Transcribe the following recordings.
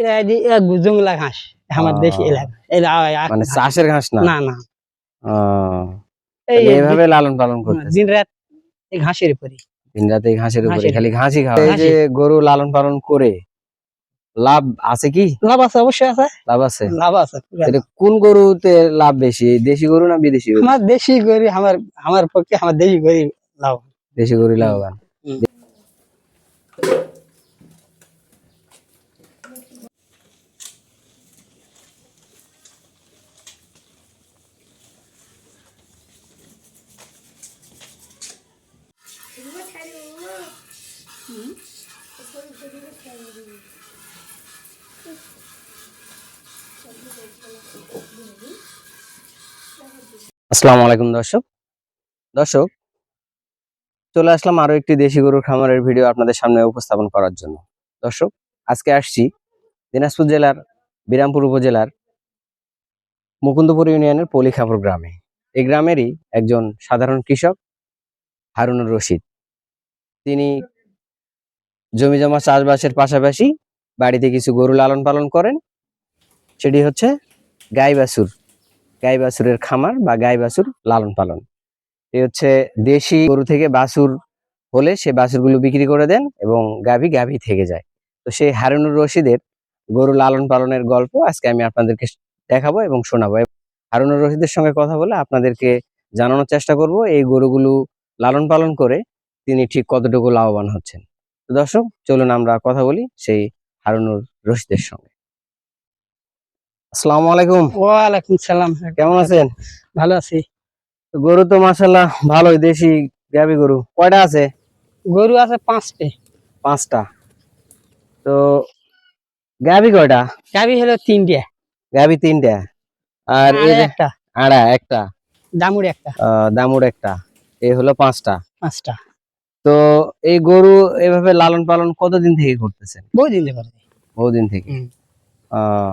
এরা জঙ্গলা ঘাস আমার দেশি এলাকা। মানে চাষের ঘাস না? না না। আহ, এই তাহলে এভাবে লালন পালন করতে দিন রাত এই ঘাসের উপরে দিন রাতে এই ঘাসের উপরে খালি ঘাসই খাওয়া এই যে গরু লালন পালন করে লাভ আছে কি? লাভ আছে অবশ্যই আছে। লাভ আছে? লাভ আছে কোন গরুতে লাভ বেশি দেশি গরু না বিদেশি গরু? আমার দেশি গরু আমার আমার পক্ষে আমার দেশি গরু লাভ। দেশি গরু লাভবান। আসসালামু আলাইকুম দর্শক। দর্শক, চলে আসলাম আরও একটি দেশি গরুর খামারের ভিডিও আপনাদের সামনে উপস্থাপন করার জন্য। দর্শক, আজকে আসছি দিনাজপুর জেলার, বিরামপুর উপজেলার মুকুন্দপুর ইউনিয়নের পলিখাপুর গ্রামে। এই গ্রামেরই একজন সাধারণ কৃষক, হারুনুর রশিদ। তিনি জমি জমা চাষবাসের পাশাপাশি বাড়িতে কিছু গরু লালন পালন করেন। সেটি হচ্ছে গাই বাছুর। গাই বাছুরের খামার বা গাই বাছুর লালন পালন। এ হচ্ছে দেশি গরু থেকে বাছুর হলে সে বাছুরগুলো বিক্রি করে দেন এবং গাভী গাভী থেকে যায়। তো সেই হারুনুর রশিদের গরু লালন পালনের গল্প আজকে আমি আপনাদেরকে দেখাবো এবং শোনাবো। হারুনুর রশিদের সঙ্গে কথা বলে আপনাদেরকে জানানোর চেষ্টা করব, এই গরুগুলো লালন পালন করে তিনি ঠিক কতটুকু লাভবান হচ্ছেন। তো দর্শক চলুন আমরা কথা বলি সেই হারুনুর রশিদের সঙ্গে। আসসালামু আলাইকুম। ওয়ালাইকুম সালাম। কেমন আছেন? ভালো আছি। গরু তো মাসাল্লাহ ভালোই দেশি গাবি গরু। কয়টা আছে? গরু আছে পাঁচটে। পাঁচটা। তো গাবি কয়টা? গাবি হলো তিনটে। গাবি তিনটা। আর এই একটা। আড়া একটা। দামুর একটা। দামুর একটা। এই হলো পাঁচটা। পাঁচটা। তো এই গরু এভাবে লালন পালন কতদিন থেকে করতেছেন? বহু দিতে বহুদিন থেকে? আহ,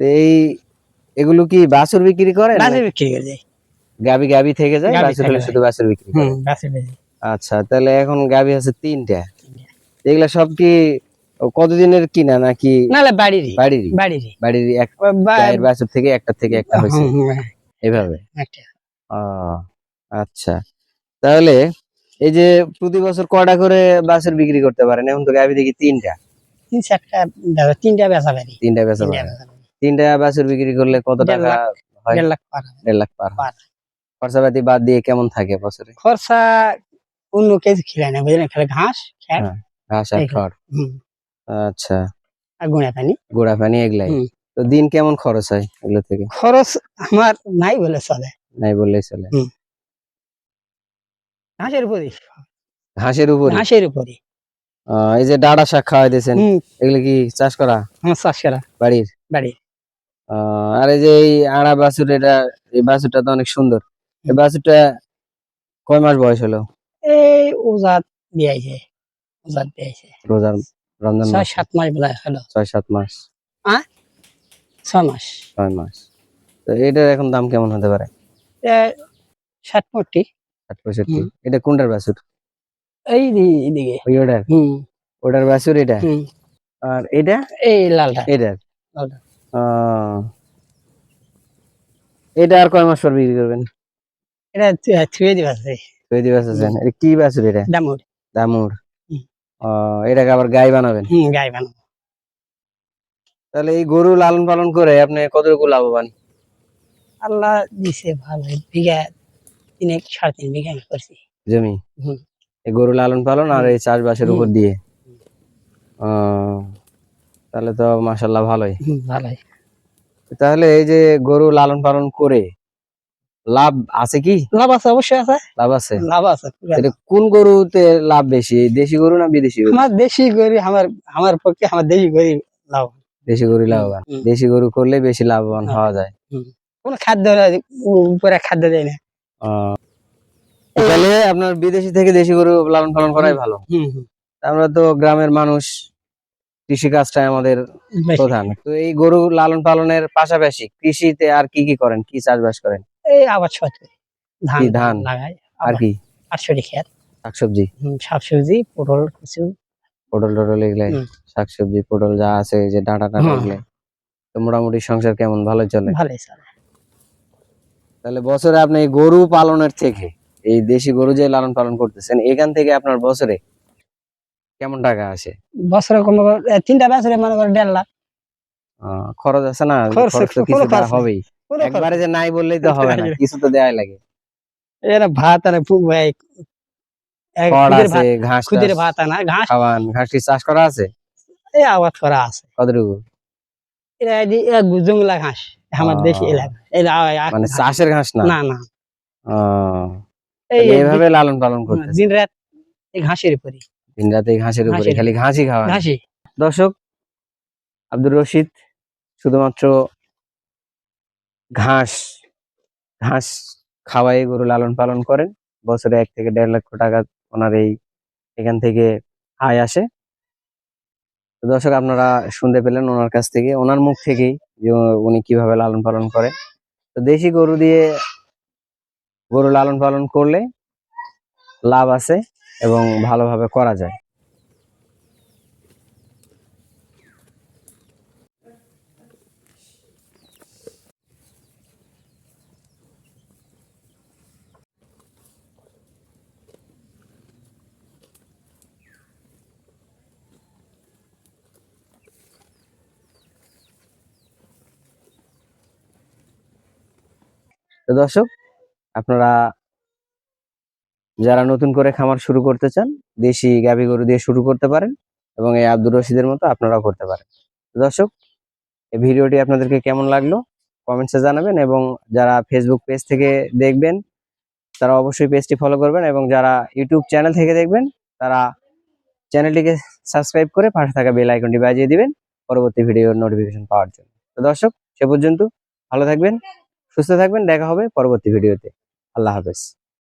এই এগুলো কি বাছুর বিক্রি করে যায় গাবি গাবি থেকে যায়? বাছুর থেকে হলে। শুধু বাছুর বিক্রি করে? আচ্ছা তাহলে এখন গাভী আছে তিনটা। এগুলা সব কি কতদিনের কিনা নাকি? নাহলে বাড়িরই। বাড়িরই? বাড়িরই। বাড়ির এক বাছুর থেকে একটা থেকে একটা হয়েছে। এভাবে। আচ্ছা। তাহলে এই যে প্রতি বছর কয়টা করে বাছুর বিক্রি করতে পারেন? এখন তো গাভী দেখি তিনটা। তিন চারটা তিনটা বেচা পারি তিনটা বেচা পারি। তিনটা বাছুর বিক্রি করলে কত টাকা হয়? দেড় লাখ পার দেড় লাখ পার। খরচাপাতি বাদ দিয়ে কেমন থাকে বছরে? খরচা অন্য কিছু খিলাই না বুঝলেন? খালি ঘাস হ্যাঁ। ঘাস আর খড়। আচ্ছা। আর গুঁড়া পানি। গোড়া পানি এগুলাই। তো দিন কেমন খরচ হয় এগুলো থেকে? খরচ আমার নাই বলে চলে। নাই বললেই চলে। ঘাসের উপরে ঘাসের উপর ঘাসের উপরে এই যে ডাটা শাক খাওয়াই দিয়েছেন এগুলো কি চাষ করা? আমার চাষ করা। বাড়ির? বাড়ি আহ, আর এই যে এই আড়া বাছুর এটা এই বাছুরটা তো অনেক সুন্দর। এই বাছুরটা কয় মাস বয়স হলো? এই ওজাত দিয়েছে ওজাত দিয়েছে রোজার রমজান ছয় সাত মাস বোধ হলো। ছয় সাত মাস ছয় মাস। ছয় মাস। তো এটার এখন দাম কেমন হতে পারে? ষাট পঁয়ষট্টি ষাট পঁয়ষট্টি এটা কোনটার বাছুর? এই দি- ওই ওটার? ওটার বাছুর এটা? আর এটা? এই লালটা। এটার? এটা আর কয় মাস পর বিক্রি করবেন? এটা থু- থুয়ে দিবা দুই আছেন এটা কি বাছুর এটা? দামুর দামুর এটাকে আবার গাই বানাবেন? গাই বানাবো। তাহলে এই গরু লালন পালন করে আপনি কতটুকু লাভবান? আল্লাহ দিছে ভালো বিঘা তিনেক সাড়ে তিন বিঘা আমি করছি। জমি? এই গরু লালন পালন আর এই চাষবাসের উপর দিয়ে? তাহলে তো মাসাল্লাহ ভালোই। ভালোই। তাহলে এই যে গরু লালন পালন করে লাভ আছে কি? লাভ আছে অবশ্যই আছে। লাভ আছে? লাভ আছে কোন গরুতে লাভ বেশি দেশি গরু না বিদেশি গরু? আমার দেশি গরি আমার আমার পক্ষে আমার দেশি গরি লাভ দেশি গরু লাভবান। দেশি গরু করলে বেশি লাভবান হ্যাঁ। হওয়া যায়। কোনো খাদ্য উপরে খাদ্য দেয় না। তাহলে আপনার বিদেশি থেকে দেশি গরু লালন পালন করাই ভালো। আমরা তো গ্রামের মানুষ কৃষি কাজটাই আমাদের প্রধান। তো এই গরু লালন পালনের পাশাপাশি কৃষিতে আর কি কি করেন? কি চাষবাস করেন? এই আবার সত ধান ধান? লাগাই আর কি? আটশোটি খেত। শাকসবজি? শাকসবজি পটল কিছু পটল টটল এগুলাই? শাকসবজি পটল যা আছে যে ডাঁটা টাটা। এগুলো তো মোটামুটি সংসার কেমন? ভালো চলে? ভালোই চলে। তাহলে বছরে আপনি গরু পালনের থেকে এই দেশি গরু যে লালন পালন করতেছেন এখান থেকে আপনার বছরে কেমন টাকা আসে? বছরে কম তিনটা বছরে মনে করে দেড় লাখ। খরচ আছে না? খরচ তো কিছু হবেই। কোনো একবারে যে নাই। বললেই তো হবে না কিছু তো দেয়াই লাগে। এরা ভাত আর ভাই ঘাস খুদের ভাত আনা ঘাস খাওয়ান ঘাসটি চাষ করা আছে? এই আবাদ করা আছে। কতটুকু? এরা এই যে ঘাস আমার। দেশি এলাকা। মানে। চাষের ঘাস না? না না। এইভাবে লালন পালন করতেছে? দিন রাত এই ঘাসের উপরে দিন রাতে এই ঘাসের উপরে খালি ঘাসই খাওয়া ঘাসি দর্শক আব্দুর রশিদ শুধুমাত্র ঘাস ঘাস খাওয়াই গরু লালন পালন করেন। বছরে এক থেকে দেড় লক্ষ টাকা ওনার এই এখান থেকে আয় আসে। দর্শক, আপনারা শুনতে পেলেন ওনার কাছ থেকে, ওনার মুখ থেকেই যে উনি কীভাবে লালন পালন করে। তো দেশি গরু দিয়ে গরু লালন পালন করলে লাভ আছে এবং ভালোভাবে করা যায়। তো দর্শক, আপনারা যারা নতুন করে খামার শুরু করতে চান, দেশি গাভী গরু দিয়ে শুরু করতে পারেন এবং এই আব্দুর রশিদের মতো আপনারাও করতে পারেন। দর্শক, এই ভিডিওটি আপনাদেরকে কেমন লাগল কমেন্টসে জানাবেন এবং যারা ফেসবুক পেজ থেকে দেখবেন, তারা অবশ্যই পেজটি ফলো করবেন এবং যারা ইউটিউব চ্যানেল থেকে দেখবেন, তারা চ্যানেলটিকে সাবস্ক্রাইব করে পাশে থাকা বেল আইকনটি বাজিয়ে দিবেন, পরবর্তী ভিডিওর নোটিফিকেশন পাওয়ার জন্য। তো দর্শক, সে পর্যন্ত ভালো থাকবেন। সুস্থ থাকবেন দেখা হবে পরবর্তী ভিডিওতে। আল্লাহ হাফেজ।